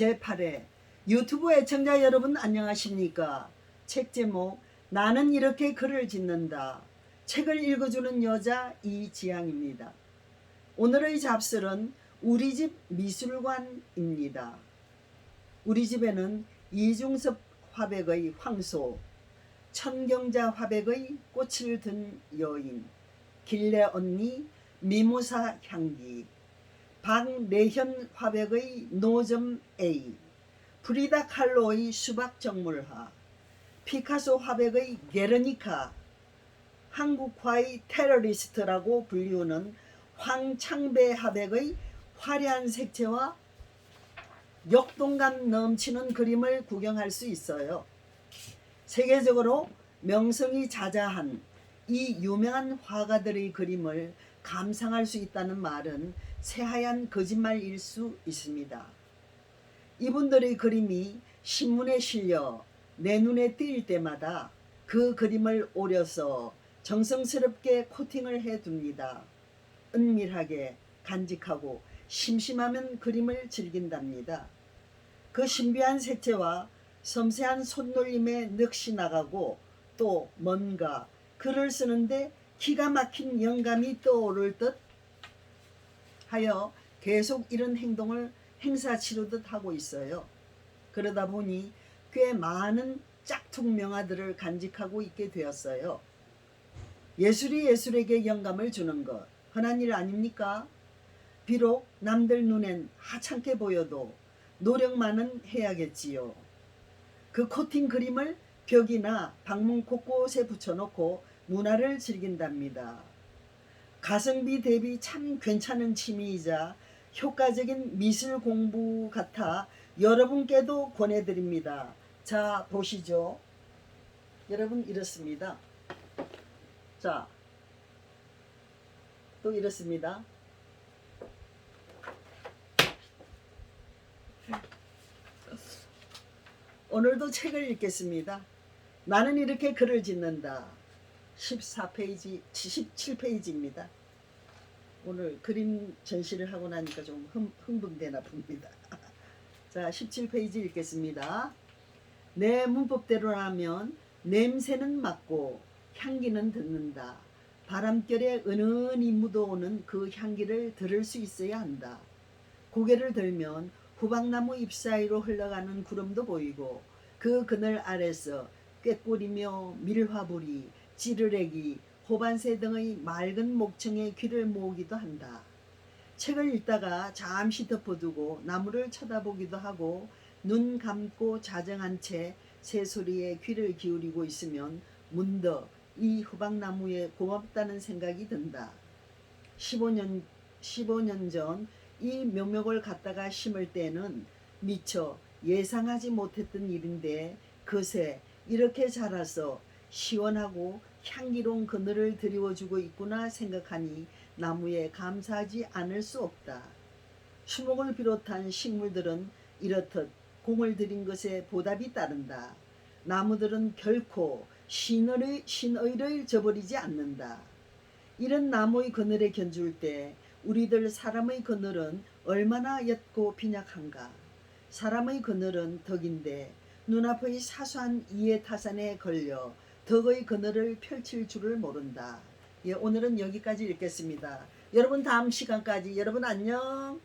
제8회 유튜브 애청자 여러분 안녕하십니까? 책 제목 나는 이렇게 글을 짓는다. 책을 읽어주는 여자 이지향입니다. 오늘의 잡설은 우리 집 미술관입니다. 우리 집에는 이중섭 화백의 황소, 천경자 화백의 꽃을 든 여인, 길래 언니 미모사 향기, 박내현 화백의 노점 A, 프리다 칼로의 수박 정물화, 피카소 화백의 게르니카, 한국화의 테러리스트라고 불리우는 황창배 화백의 화려한 색채와 역동감 넘치는 그림을 구경할 수 있어요. 세계적으로 명성이 자자한 이 유명한 화가들의 그림을 감상할 수 있다는 말은 새하얀 거짓말일 수 있습니다. 이분들의 그림이 신문에 실려 내 눈에 띄일 때마다 그 그림을 오려서 정성스럽게 코팅을 해 둡니다. 은밀하게 간직하고 심심하면 그림을 즐긴답니다. 그 신비한 색채와 섬세한 손놀림에 넋이 나가고 또 뭔가 글을 쓰는데 기가 막힌 영감이 떠오를 듯 하여 계속 이런 행동을 행사 치르듯 하고 있어요. 그러다 보니 꽤 많은 짝퉁 명화들을 간직하고 있게 되었어요. 예술이 예술에게 영감을 주는 것 흔한 일 아닙니까? 비록 남들 눈엔 하찮게 보여도 노력만은 해야겠지요. 그 코팅 그림을 벽이나 방문 곳곳에 붙여놓고 문화를 즐긴답니다. 가성비 대비 참 괜찮은 취미이자 효과적인 미술 공부 같아 여러분께도 권해드립니다. 자, 보시죠. 여러분 이렇습니다. 자, 또 이렇습니다. 오늘도 책을 읽겠습니다. 나는 이렇게 글을 짓는다. 14페이지, 17페이지입니다. 오늘 그림 전시를 하고 나니까 좀 흥, 흥분되나 봅니다. 자, 17페이지 읽겠습니다. 내 문법대로라면 냄새는 맡고 향기는 듣는다. 바람결에 은은히 묻어오는 그 향기를 들을 수 있어야 한다. 고개를 들면 후방나무 잎 사이로 흘러가는 구름도 보이고 그 그늘 아래서 꾀꼬리며 밀화불이 찌르레기 호반새 등의 맑은 목청에 귀를 모으기도 한다. 책을 읽다가 잠시 덮어두고 나무를 쳐다보기도 하고 눈 감고 자정한 채 새소리에 귀를 기울이고 있으면 문득 이 후방나무에 고맙다는 생각이 든다. 15년, 15년 전 이 묘목을 갖다가 심을 때는 미처 예상하지 못했던 일인데 그새 이렇게 자라서 시원하고 향기로운 그늘을 드리워주고 있구나 생각하니 나무에 감사하지 않을 수 없다. 수목을 비롯한 식물들은 이렇듯 공을 들인 것에 보답이 따른다. 나무들은 결코 신의를, 신의를 저버리지 않는다. 이런 나무의 그늘에 견줄 때 우리들 사람의 그늘은 얼마나 옅고 빈약한가. 사람의 그늘은 덕인데 눈앞의 사소한 이해 타산에 걸려 덕의 그늘을 펼칠 줄을 모른다. 예, 오늘은 여기까지 읽겠습니다. 여러분 다음 시간까지 여러분 안녕.